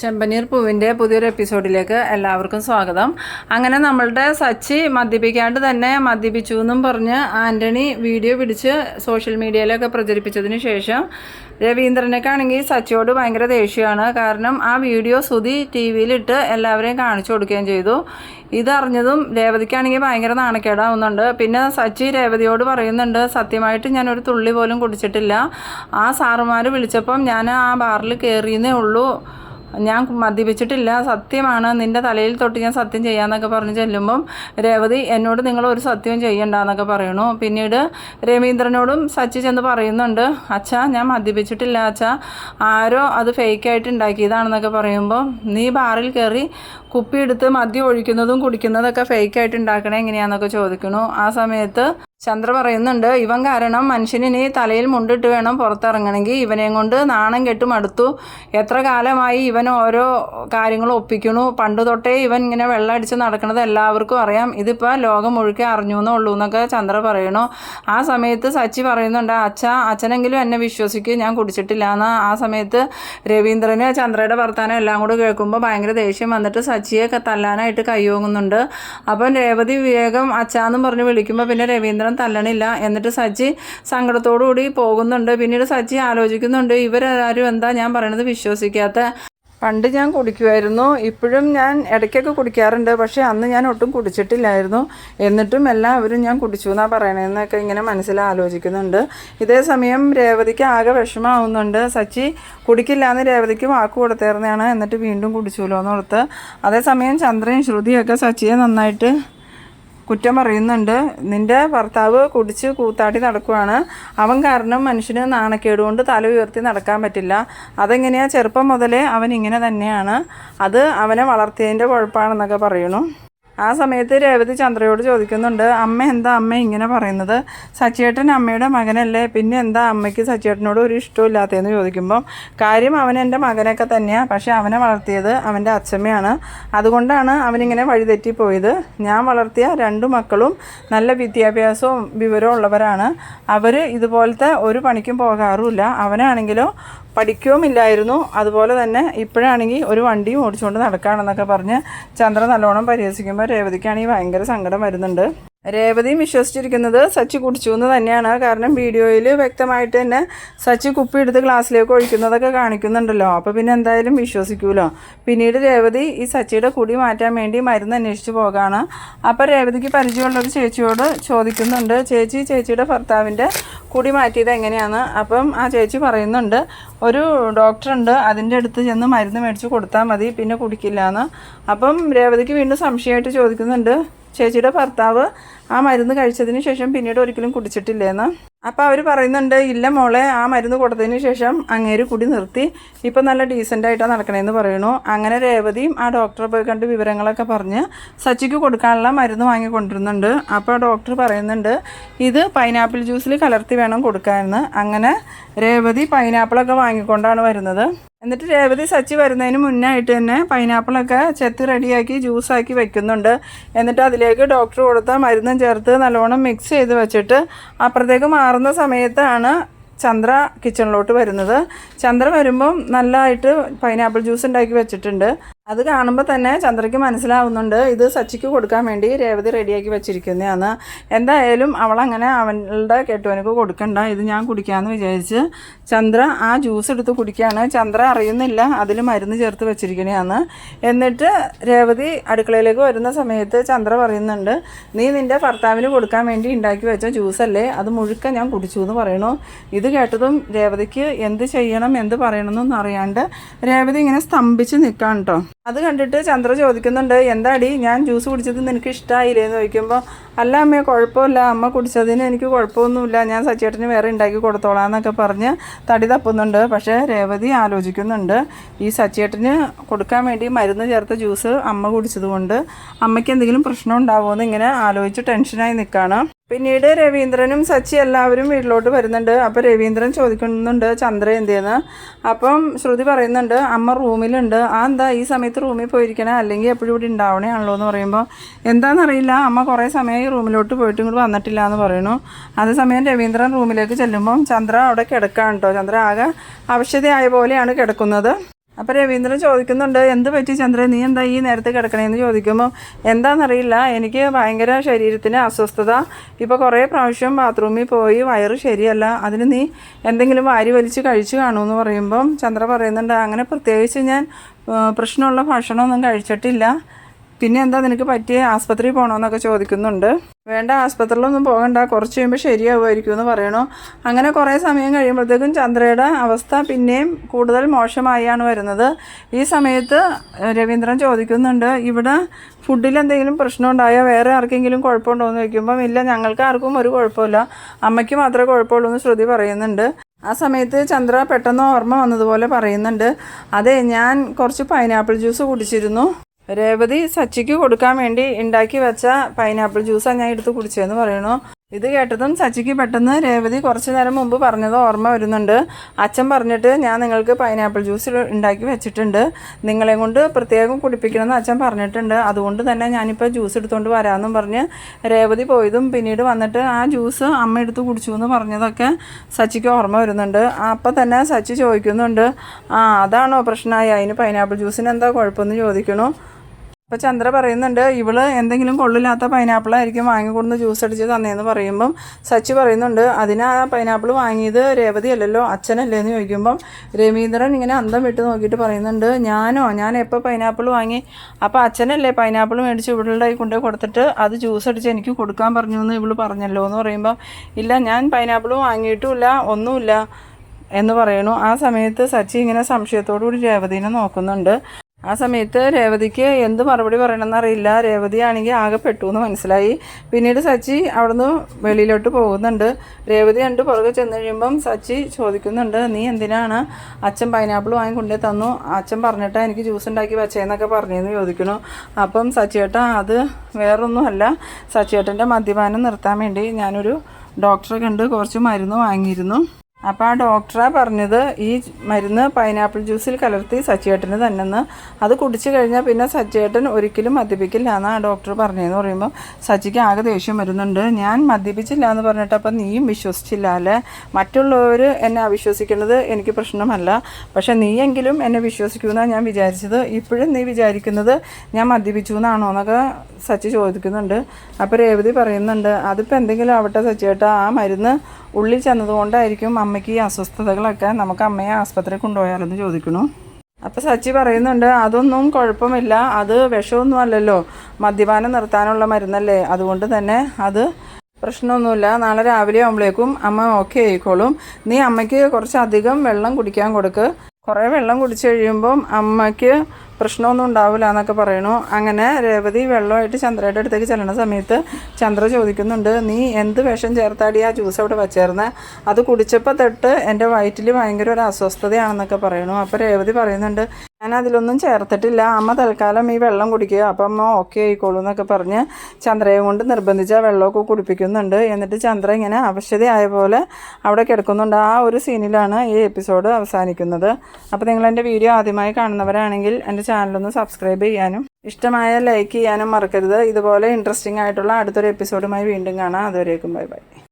ചെമ്പനീർ പൂവിന്റെ പുതിയൊരു എപ്പിസോഡിലേക്ക് എല്ലാവർക്കും സ്വാഗതം. അങ്ങനെ നമ്മളുടെ സച്ചി മദ്യപിക്കാണ്ട് തന്നെ മദ്യപിച്ചു എന്നും പറഞ്ഞ് ആന്റണി വീഡിയോ പിടിച്ച് സോഷ്യൽ മീഡിയയിലൊക്കെ പ്രചരിപ്പിച്ചതിന് ശേഷം രവീന്ദ്രനൊക്കെ ആണെങ്കിൽ സച്ചിയോട് ഭയങ്കര ദേഷ്യമാണ്. കാരണം ആ വീഡിയോ സുതി ടി വിയിലിട്ട് എല്ലാവരെയും കാണിച്ചു കൊടുക്കുകയും ചെയ്തു. ഇതറിഞ്ഞതും രേവതിക്കാണെങ്കിൽ ഭയങ്കര നാണക്കേടാവുന്നുണ്ട്. പിന്നെ സച്ചി രേവതിയോട് പറയുന്നുണ്ട് സത്യമായിട്ട് ഞാൻ ഒരു തുള്ളി പോലും കുടിച്ചിട്ടില്ല. ആ സാറുമാർ വിളിച്ചപ്പം ഞാൻ ആ ബാറിൽ കയറിയെന്നേ ഉള്ളൂ. ഞാൻ മദ്യപിച്ചിട്ടില്ല സത്യമാണ്. നിന്റെ തലയിൽ തൊട്ട് ഞാൻ സത്യം ചെയ്യാന്നൊക്കെ പറഞ്ഞ് ചെല്ലുമ്പം രേവതി എന്നോട് നിങ്ങൾ ഒരു സത്യവും ചെയ്യണ്ടെന്നൊക്കെ പറയണു പിന്നീട് രവീന്ദ്രനോടും സച്ചി ചെന്ന് പറയുന്നുണ്ട് അച്ഛാ ഞാൻ മദ്യപിച്ചിട്ടില്ല അച്ഛാ. ആരോ അത് ഫേക്കായിട്ട് ഉണ്ടാക്കിയതാണെന്നൊക്കെ പറയുമ്പോൾ നീ ബാറിൽ കയറി കുപ്പിയെടുത്ത് മദ്യം ഒഴിക്കുന്നതും കുടിക്കുന്നതൊക്കെ ഫേക്കായിട്ട് ഉണ്ടാക്കണേ എങ്ങനെയാണെന്നൊക്കെ ചോദിക്കണു ആ സമയത്ത് ചന്ദ്ര പറയുന്നുണ്ട് ഇവൻ കാരണം മനുഷ്യനിനി തലയിൽ മുണ്ടിട്ട് വേണം പുറത്തിറങ്ങണമെങ്കിൽ. ഇവനെ കൊണ്ട് നാണം കെട്ടും അടുത്തു. എത്ര കാലമായി ഇവൻ ഓരോ കാര്യങ്ങൾ ഒപ്പിക്കുന്നു. പണ്ട് തൊട്ടേ ഇവൻ ഇങ്ങനെ വെള്ളം അടിച്ച് നടക്കുന്നത് എല്ലാവർക്കും അറിയാം. ഇതിപ്പോൾ ലോകം മുഴുക്കെ അറിഞ്ഞു എന്നേ ഉള്ളൂ എന്നൊക്കെ ചന്ദ്ര പറയണു ആ സമയത്ത് സച്ചി പറയുന്നുണ്ട് അച്ഛ അച്ഛനെങ്കിലും എന്നെ വിശ്വസിക്കും. ഞാൻ കുടിച്ചിട്ടില്ല എന്ന്. ആ സമയത്ത് രവീന്ദ്രന് ചന്ദ്രയുടെ വർത്താനം എല്ലാം കൂടെ കേൾക്കുമ്പോൾ ഭയങ്കര ദേഷ്യം വന്നിട്ട് സച്ചിയെ തല്ലാനായിട്ട് കൈയോങ്ങുന്നുണ്ട് അപ്പം രേവതി വേഗം അച്ഛാന്നും പറഞ്ഞ് വിളിക്കുമ്പോൾ പിന്നെ രവീന്ദ്രൻ തല്ലണില്ല. എന്നിട്ട് സച്ചി സങ്കടത്തോടു കൂടി പോകുന്നുണ്ട്. പിന്നീട് സച്ചി ആലോചിക്കുന്നുണ്ട് ഇവരാരും എന്താ ഞാൻ പറയണത് വിശ്വസിക്കാത്ത? പണ്ട് ഞാൻ കുടിക്കുമായിരുന്നു ഇപ്പോഴും ഞാൻ ഇടയ്ക്കൊക്കെ കുടിക്കാറുണ്ട്. പക്ഷേ അന്ന് ഞാൻ ഒട്ടും കുടിച്ചിട്ടില്ലായിരുന്നു. എന്നിട്ടും എല്ലാവരും ഞാൻ കുടിച്ചു എന്നാണ് പറയണതെന്നൊക്കെ ഇങ്ങനെ മനസ്സിൽ ആലോചിക്കുന്നുണ്ട്. ഇതേ സമയം രേവതിക്ക് ആകെ വിഷമാവുന്നുണ്ട് സച്ചി കുടിക്കില്ല എന്ന് രേവതിക്ക് വാക്ക് കൊടുത്തേർന്നതാണ്. എന്നിട്ട് വീണ്ടും കുടിച്ചുല്ലോ എന്നോർത്ത് അതേസമയം ചന്ദ്രയും ശ്രുതിയൊക്കെ സച്ചിയെ നന്നായിട്ട് കുറ്റം പറയുന്നുണ്ട്. നിന്റെ ഭർത്താവ് കുടിച്ച് കൂത്താടി നടക്കുവാണ്. അവൻ കാരണം മനുഷ്യന് നാണക്കേട് കൊണ്ട് തല ഉയർത്തി നടക്കാൻ പറ്റില്ല. അതെങ്ങനെയാ ചെറുപ്പം മുതലേ അവൻ ഇങ്ങനെ തന്നെയാണ്. അത് അവനെ വളർത്തിയതിന്റെ കുഴപ്പമാണെന്നൊക്കെ പറയണു ആ സമയത്ത് രേവതി ചന്ദ്രയോട് ചോദിക്കുന്നുണ്ട് അമ്മ എന്താ അമ്മ ഇങ്ങനെ പറയുന്നത്? സച്ചിയേട്ടൻ അമ്മയുടെ മകനല്ലേ? പിന്നെ എന്താ അമ്മയ്ക്ക് സച്ചിയേട്ടനോട് ഒരു ഇഷ്ടമില്ലാത്തതെന്ന് ചോദിക്കുമ്പം കാര്യം അവൻ എന്റെ മകനൊക്കെ തന്നെയാണ് പക്ഷേ അവനെ വളർത്തിയത് അവന്റെ അച്ഛമ്മയാണ്. അതുകൊണ്ടാണ് അവനിങ്ങനെ വഴിതെറ്റിപ്പോയത്. ഞാൻ വളർത്തിയ രണ്ടു മക്കളും നല്ല വിദ്യാഭ്യാസവും വിവരവും ഉള്ളവരാണ്. അവർ ഇതുപോലത്തെ ഒരു പണിക്കും പോകാറുമില്ല. അവനാണെങ്കിലോ പഠിക്കുകയുമില്ലായിരുന്നു അതുപോലെ തന്നെ ഇപ്പോഴാണെങ്കിൽ ഒരു വണ്ടിയും ഓടിച്ചുകൊണ്ട് നടക്കുകയാണെന്നൊക്കെ പറഞ്ഞ് ചന്ദ്ര നല്ലോണം പരിഹസിക്കുമ്പോൾ രേവതിക്കാണെങ്കിൽ ഭയങ്കര സങ്കടം വരുന്നുണ്ട്. രേവതിയും വിശ്വസിച്ചിരിക്കുന്നത് സച്ചി കുടിച്ചു എന്ന് തന്നെയാണ്. കാരണം വീഡിയോയിൽ വ്യക്തമായിട്ട് തന്നെ സച്ചി കുപ്പി എടുത്ത് ഗ്ലാസ്സിലേക്ക് ഒഴിക്കുന്നതൊക്കെ കാണിക്കുന്നുണ്ടല്ലോ. അപ്പോൾ പിന്നെ എന്തായാലും വിശ്വസിക്കൂലോ? പിന്നീട് രേവതി ഈ സച്ചിയുടെ കുടി മാറ്റാൻ വേണ്ടി മരുന്ന് അന്വേഷിച്ച് പോകാണ്. അപ്പോൾ രേവതിക്ക് പരിചയമുള്ളൊരു ചേച്ചിയോട് ചോദിക്കുന്നുണ്ട്. ചേച്ചി ചേച്ചിയുടെ ഭർത്താവിന്റെ കുടി മാറ്റിയത് എങ്ങനെയാണ്? അപ്പം ആ ചേച്ചി പറയുന്നുണ്ട് ഒരു ഡോക്ടറുണ്ട് അതിന്റെ അടുത്ത് ചെന്ന് മരുന്ന് മേടിച്ച് കൊടുത്താൽ മതി പിന്നെ കുടിക്കില്ല എന്ന് അപ്പം രേവതിക്ക് വീണ്ടും സംശയമായിട്ട് ചോദിക്കുന്നുണ്ട് ചേച്ചിയുടെ ഭർത്താവ് ആ മരുന്ന് കഴിച്ചതിന് ശേഷം പിന്നീട് ഒരിക്കലും കുടിച്ചിട്ടില്ലേന്ന്. അപ്പോൾ അവർ പറയുന്നുണ്ട് ഇല്ല മോളെ ആ മരുന്ന് കൊടുത്തതിന് ശേഷം അങ്ങേര് കുടി നിർത്തി. ഇപ്പം നല്ല ഡീസന്റായിട്ടാണ് നടക്കണേന്ന് പറയണു അങ്ങനെ രേവതിയും ആ ഡോക്ടറെ പോയി കണ്ട് വിവരങ്ങളൊക്കെ പറഞ്ഞ് സച്ചിക്ക് കൊടുക്കാനുള്ള മരുന്ന് വാങ്ങി അപ്പോൾ അപ്പോൾ ഡോക്ടർ പറയുന്നുണ്ട് ഇത് പൈനാപ്പിൾ ജ്യൂസിൽ കലർത്തി വേണം കൊടുക്കാമെന്ന് അങ്ങനെ രേവതി പൈനാപ്പിളൊക്കെ വാങ്ങിക്കൊണ്ടാണ് വരുന്നത്. എന്നിട്ട് രേവതി സച്ചി വരുന്നതിന് മുന്നായിട്ട് തന്നെ പൈനാപ്പിളൊക്കെ ചെത്തി റെഡിയാക്കി ജ്യൂസാക്കി വെക്കുന്നുണ്ട്. എന്നിട്ട് അതിലേക്ക് ഡോക്ടർ കൊടുത്ത മരുന്നും ചേർത്ത് നല്ലോണം മിക്സ് ചെയ്ത് വെച്ചിട്ട് അപ്പുറത്തേക്ക് മാറുന്ന സമയത്താണ് ചന്ദ്ര കിച്ചണിലോട്ട് വരുന്നത്. ചന്ദ്ര വരുമ്പം നല്ലതായിട്ട് പൈനാപ്പിൾ ജ്യൂസ് ഉണ്ടാക്കി വെച്ചിട്ടുണ്ട്. അത് കാണുമ്പോൾ തന്നെ ചന്ദ്രയ്ക്ക് മനസ്സിലാവുന്നുണ്ട് ഇത് സച്ചിക്ക് കൊടുക്കാൻ വേണ്ടി രേവതി റെഡിയാക്കി വെച്ചിരിക്കുന്നതാണ്. എന്തായാലും അവളങ്ങനെ അവളുടെ കെട്ടുവനക്ക് കൊടുക്കണ്ട ഇത് ഞാൻ കുടിക്കാമെന്ന് വിചാരിച്ച് ചന്ദ്ര ആ ജ്യൂസ് എടുത്ത് കുടിക്കുകയാണ് ചന്ദ്ര അറിയുന്നില്ല അതിൽ മരുന്ന് ചേർത്ത് വെച്ചിരിക്കണതാണ് എന്നിട്ട് രേവതി അടുക്കളയിലേക്ക് വരുന്ന സമയത്ത് ചന്ദ്ര പറയുന്നുണ്ട് നീ നിന്റെ ഭർത്താവിന് കൊടുക്കാൻ വേണ്ടി ഉണ്ടാക്കി വെച്ച ജ്യൂസല്ലേ അത് മുഴുക്ക ഞാൻ കുടിച്ചു എന്ന് പറയണു. ഇത് കേട്ടതും രേവതിക്ക് എന്ത് ചെയ്യണം എന്ത് പറയണമെന്നൊന്നും അറിയാണ്ട് രേവതി ഇങ്ങനെ സ്തംഭിച്ച് നിൽക്കാൻ കേട്ടോ അത് കണ്ടിട്ട് ചന്ദ്ര ചോദിക്കുന്നുണ്ട് എന്താടി ഞാൻ ജ്യൂസ് കുടിച്ചത് നിനക്ക് ഇഷ്ടമായില്ലേ എന്ന് ചോദിക്കുമ്പോൾ അല്ല അമ്മയെ കുഴപ്പമില്ല. അമ്മ കുടിച്ചതിന് എനിക്ക് കുഴപ്പമൊന്നുമില്ല. ഞാൻ സച്ചേട്ടന് വേറെ ഉണ്ടാക്കി കൊടുത്തോളാം എന്നൊക്കെ പറഞ്ഞ് തടി തപ്പുന്നുണ്ട്. പക്ഷേ രേവതി ആലോചിക്കുന്നുണ്ട് ഈ സച്ചേട്ടന് കൊടുക്കാൻ വേണ്ടി മരുന്ന് ചേർത്ത ജ്യൂസ് അമ്മ കുടിച്ചതുകൊണ്ട് അമ്മയ്ക്ക് എന്തെങ്കിലും പ്രശ്നം ഉണ്ടാവുമോ എന്ന് ഇങ്ങനെ ആലോചിച്ച് ടെൻഷനായി നിൽക്കുകയാണ് പിന്നീട് രവീന്ദ്രനും സച്ചി എല്ലാവരും വീട്ടിലോട്ട് വരുന്നുണ്ട്. അപ്പോൾ രവീന്ദ്രൻ ചോദിക്കുന്നുണ്ട് ചന്ദ്ര എന്തിയെന്ന്? അപ്പം ശ്രുതി പറയുന്നുണ്ട് അമ്മ റൂമിലുണ്ട്. ആ എന്താ ഈ സമയത്ത് റൂമിൽ പോയിരിക്കണേ? അല്ലെങ്കിൽ എപ്പോഴും ഇവിടെ ഉണ്ടാവണേ ആണല്ലോ എന്ന് പറയുമ്പോൾ എന്താണെന്നറിയില്ല അമ്മ കുറേ സമയമായി റൂമിലോട്ട് പോയിട്ട് ഇങ്ങോട്ട് വന്നിട്ടില്ല എന്ന് പറയുന്നു. അതേസമയം രവീന്ദ്രൻ റൂമിലേക്ക് ചെല്ലുമ്പം ചന്ദ്ര അവിടെ കിടക്കാണ് കേട്ടോ ചന്ദ്ര ആകെ അവശതയായ പോലെയാണ് കിടക്കുന്നത്. അപ്പോൾ രവീന്ദ്രൻ ചോദിക്കുന്നുണ്ട് എന്ത് പറ്റി ചന്ദ്രൻ നീ എന്താ ഈ നേരത്തെ കിടക്കണേന്ന് ചോദിക്കുമ്പോൾ എന്താണെന്നറിയില്ല എനിക്ക് ഭയങ്കര ശരീരത്തിന് അസ്വസ്ഥത. ഇപ്പോൾ കുറേ പ്രാവശ്യം ബാത്റൂമിൽ പോയി വയറ് ശരിയല്ല. അതിന് നീ എന്തെങ്കിലും വാരി വലിച്ച് കഴിച്ചു കാണുമെന്ന് പറയുമ്പം ചന്ദ്ര പറയുന്നുണ്ട് അങ്ങനെ പ്രത്യേകിച്ച് ഞാൻ പ്രശ്നമുള്ള ഭക്ഷണമൊന്നും കഴിച്ചിട്ടില്ല. പിന്നെ എന്താ നിനക്ക് പറ്റിയ ആസ്പത്രിയിൽ പോകണമെന്നൊക്കെ ചോദിക്കുന്നുണ്ട്. വേണ്ട ആസ്പത്രിയിലൊന്നും പോകണ്ട. കുറച്ച് കഴിയുമ്പോൾ ശരിയാവുമായിരിക്കും എന്ന് പറയണു. അങ്ങനെ കുറേ സമയം കഴിയുമ്പോഴത്തേക്കും ചന്ദ്രയുടെ അവസ്ഥ പിന്നെയും കൂടുതൽ മോശമായാണ് വരുന്നത്. ഈ സമയത്ത് രവീന്ദ്രൻ ചോദിക്കുന്നുണ്ട് ഇവിടെ ഫുഡിൽ എന്തെങ്കിലും പ്രശ്നമുണ്ടായോ വേറെ ആർക്കെങ്കിലും കുഴപ്പമുണ്ടോ? എന്ന് ചോദിക്കുമ്പം ഇല്ല ഞങ്ങൾക്ക് ആർക്കും ഒരു കുഴപ്പമില്ല. അമ്മയ്ക്ക് മാത്രമേ കുഴപ്പമുള്ളൂ എന്ന് ശ്രുതി പറയുന്നുണ്ട്. ആ സമയത്ത് ചന്ദ്ര പെട്ടെന്ന് ഓർമ്മ വന്നതുപോലെ പറയുന്നുണ്ട് അതെ ഞാൻ കുറച്ച് പൈനാപ്പിൾ ജ്യൂസ് കുടിച്ചിരുന്നു. രേവതി സച്ചിക്ക് കൊടുക്കാൻ വേണ്ടി ഉണ്ടാക്കി വെച്ച പൈനാപ്പിൾ ജ്യൂസാണ് ഞാൻ എടുത്ത് കുടിച്ചതെന്ന് പറയണു ഇത് കേട്ടതും സച്ചിക്ക് പെട്ടെന്ന് രേവതി കുറച്ച് നേരം മുമ്പ് പറഞ്ഞത് ഓർമ്മ വരുന്നുണ്ട്. അച്ഛൻ പറഞ്ഞിട്ട് ഞാൻ നിങ്ങൾക്ക് പൈനാപ്പിൾ ജ്യൂസ് ഉണ്ടാക്കി വെച്ചിട്ടുണ്ട്. നിങ്ങളെ കൊണ്ട് പ്രത്യേകം കുടിപ്പിക്കണമെന്ന് അച്ഛൻ പറഞ്ഞിട്ടുണ്ട്. അതുകൊണ്ട് തന്നെ ഞാനിപ്പോൾ ജ്യൂസ് എടുത്തുകൊണ്ട് വരാമെന്നും പറഞ്ഞ് രേവതി പോയതും പിന്നീട് വന്നിട്ട് ആ ജ്യൂസ് അമ്മ എടുത്ത് കുടിച്ചു എന്ന് പറഞ്ഞതൊക്കെ സച്ചിക്ക് ഓർമ്മ വരുന്നുണ്ട്. അപ്പം തന്നെ സച്ചി ചോദിക്കുന്നുണ്ട് ആ അതാണോ പ്രശ്നമായി അതിന് പൈനാപ്പിൾ ജ്യൂസിന് എന്താ കുഴപ്പമെന്ന് ചോദിക്കണു അപ്പോൾ ചന്ദ്ര പറയുന്നുണ്ട് ഇവൾ എന്തെങ്കിലും കൊള്ളില്ലാത്ത പൈനാപ്പിൾ ആയിരിക്കും വാങ്ങിക്കൊടുന്ന് ജ്യൂസ് അടിച്ച് തന്നേന്ന് പറയുമ്പം സച്ചി പറയുന്നുണ്ട് അതിന് ആ പൈനാപ്പിൾ വാങ്ങിയത് രേവതി അല്ലല്ലോ അച്ഛനല്ലേ എന്ന് ചോദിക്കുമ്പം രവീന്ദ്രൻ ഇങ്ങനെ അന്തം വിട്ട് നോക്കിയിട്ട് പറയുന്നുണ്ട് ഞാനോ ഞാൻ എപ്പോൾ പൈനാപ്പിൾ വാങ്ങി? അപ്പോൾ അച്ഛനല്ലേ പൈനാപ്പിൾ മേടിച്ച് ഇവളുടെ കൊണ്ടു കൊടുത്തിട്ട് അത് ജ്യൂസ് അടിച്ച് എനിക്ക് കൊടുക്കാൻ പറഞ്ഞു എന്ന് ഇവൾ പറഞ്ഞല്ലോ എന്ന് പറയുമ്പം ഇല്ല ഞാൻ പൈനാപ്പിൾ വാങ്ങിയിട്ടുമില്ല ഒന്നുമില്ല എന്ന് പറയണു. ആ സമയത്ത് സച്ചി ഇങ്ങനെ സംശയത്തോടു കൂടി രേവതിനെ നോക്കുന്നുണ്ട്. ആ സമയത്ത് രേവതിക്ക് എന്ത് മറുപടി പറയണമെന്ന് അറിയില്ല രേവതി ആണെങ്കിൽ ആകെ പെട്ടു എന്ന് മനസ്സിലായി. പിന്നീട് സച്ചി അവിടുന്ന് വെളിയിലോട്ട് പോകുന്നുണ്ട്. രേവതി കണ്ട് പുറകെ ചെന്ന് കഴിയുമ്പം സച്ചി ചോദിക്കുന്നുണ്ട് നീ എന്തിനാണ് അച്ഛൻ പൈനാപ്പിൾ വാങ്ങി കൊണ്ടേ തന്നു? അച്ഛൻ പറഞ്ഞിട്ടാണ് എനിക്ക് ജ്യൂസ് ഉണ്ടാക്കി വെച്ചേന്നൊക്കെ പറഞ്ഞെന്ന് ചോദിക്കുന്നു. അപ്പം സച്ചിയേട്ട അത് വേറൊന്നുമല്ല. സച്ചിയേട്ടന്റെ മദ്യപാനം നിർത്താൻ വേണ്ടി ഞാനൊരു ഡോക്ടറെ കണ്ട് കുറച്ച് മരുന്ന് വാങ്ങിയിരുന്നു. അപ്പോൾ ആ ഡോക്ടറാണ് പറഞ്ഞത് ഈ മരുന്ന് പൈനാപ്പിൾ ജ്യൂസിൽ കലർത്തി സച്ചിയേട്ടന് തന്നെന്ന്. അത് കുടിച്ചു കഴിഞ്ഞാൽ പിന്നെ സച്ചിയേട്ടൻ ഒരിക്കലും മദ്യപിക്കില്ല എന്ന് ആ ഡോക്ടർ പറഞ്ഞതെന്ന് പറയുമ്പോൾ സച്ചിക്ക് ആകെ ദേഷ്യം വരുന്നുണ്ട്. ഞാൻ മദ്യപിച്ചില്ല എന്ന് പറഞ്ഞിട്ട് അപ്പം നീയും വിശ്വസിച്ചില്ല അല്ലേ? മറ്റുള്ളവർ എന്നെ അവിശ്വസിക്കുന്നത് എനിക്ക് പ്രശ്നമല്ല. പക്ഷെ നീയെങ്കിലും എന്നെ വിശ്വസിക്കുമെന്നാണ് ഞാൻ വിചാരിച്ചത്. ഇപ്പോഴും നീ വിചാരിക്കുന്നത് ഞാൻ മദ്യപിച്ചു എന്നാണോ എന്നൊക്കെ സച്ചി ചോദിക്കുന്നുണ്ട്. അപ്പോൾ രേവതി പറയുന്നുണ്ട് അതിപ്പോൾ എന്തെങ്കിലും ആവട്ടെ സച്ചിയേട്ടാ ആ മരുന്ന് ഉള്ളിൽ ചെന്നതുകൊണ്ടായിരിക്കും അമ്മയ്ക്ക് ഈ അസ്വസ്ഥതകളൊക്കെ നമുക്ക് അമ്മയെ ആസ്പത്രിയിൽ കൊണ്ടുപോയാലെന്ന് ചോദിക്കണു അപ്പോൾ സച്ചി പറയുന്നുണ്ട് അതൊന്നും കുഴപ്പമില്ല അത് വിഷമൊന്നും അല്ലല്ലോ. മദ്യപാനം നിർത്താനുള്ള മരുന്നല്ലേ. അതുകൊണ്ട് തന്നെ അത് പ്രശ്നമൊന്നുമില്ല. നാളെ രാവിലെ ആകുമ്പോഴേക്കും അമ്മ ഓക്കെ ആയിക്കോളും. നീ അമ്മയ്ക്ക് കുറച്ചധികം വെള്ളം കുടിക്കാൻ കൊടുക്ക്. കുറേ വെള്ളം കുടിച്ചു കഴിയുമ്പം അമ്മയ്ക്ക് പ്രശ്നമൊന്നും ഉണ്ടാവില്ല എന്നൊക്കെ പറയണു അങ്ങനെ രേവതി വെള്ളമായിട്ട് ചന്ദ്രയുടെ അടുത്തേക്ക് ചെല്ലണ സമയത്ത് ചന്ദ്ര ചോദിക്കുന്നുണ്ട് നീ എന്ത് വിഷം ചേർത്താടി ആ ജ്യൂസ് അവിടെ വച്ചേർന്ന്? അത് കുടിച്ചപ്പോൾ തൊട്ട് എന്റെ വയറ്റിൽ ഭയങ്കര ഒരു അസ്വസ്ഥതയാണെന്നൊക്കെ പറയണു അപ്പോൾ രേവതി പറയുന്നുണ്ട് ഞാൻ അതിലൊന്നും ചേർത്തിട്ടില്ല. അമ്മ തൽക്കാലം ഈ വെള്ളം കുടിക്കുക. അപ്പം അമ്മ ഓക്കെ ആയിക്കോളൂ എന്നൊക്കെ പറഞ്ഞ് ചന്ദ്രയെ കൊണ്ട് നിർബന്ധിച്ച് ആ വെള്ളമൊക്കെ കുടിപ്പിക്കുന്നുണ്ട്. എന്നിട്ട് ചന്ദ്ര ഇങ്ങനെ അവശതയായ പോലെ അവിടെ കിടക്കുന്നുണ്ട്. ആ ഒരു സീനിലാണ് ഈ എപ്പിസോഡ് അവസാനിക്കുന്നത്. അപ്പോൾ നിങ്ങൾ എന്റെ വീഡിയോ ആദ്യമായി കാണുന്നവരാണെങ്കിൽ എന്റെ ചാനലൊന്ന് സബ്സ്ക്രൈബ് ചെയ്യാനും ഇഷ്ടമായ ലൈക്ക് ചെയ്യാനും മറക്കരുത്. ഇതുപോലെ ഇൻട്രസ്റ്റിംഗ് ആയിട്ടുള്ള അടുത്തൊരു എപ്പിസോഡുമായി വീണ്ടും കാണാം. അതുവരേക്കും ബൈ ബൈ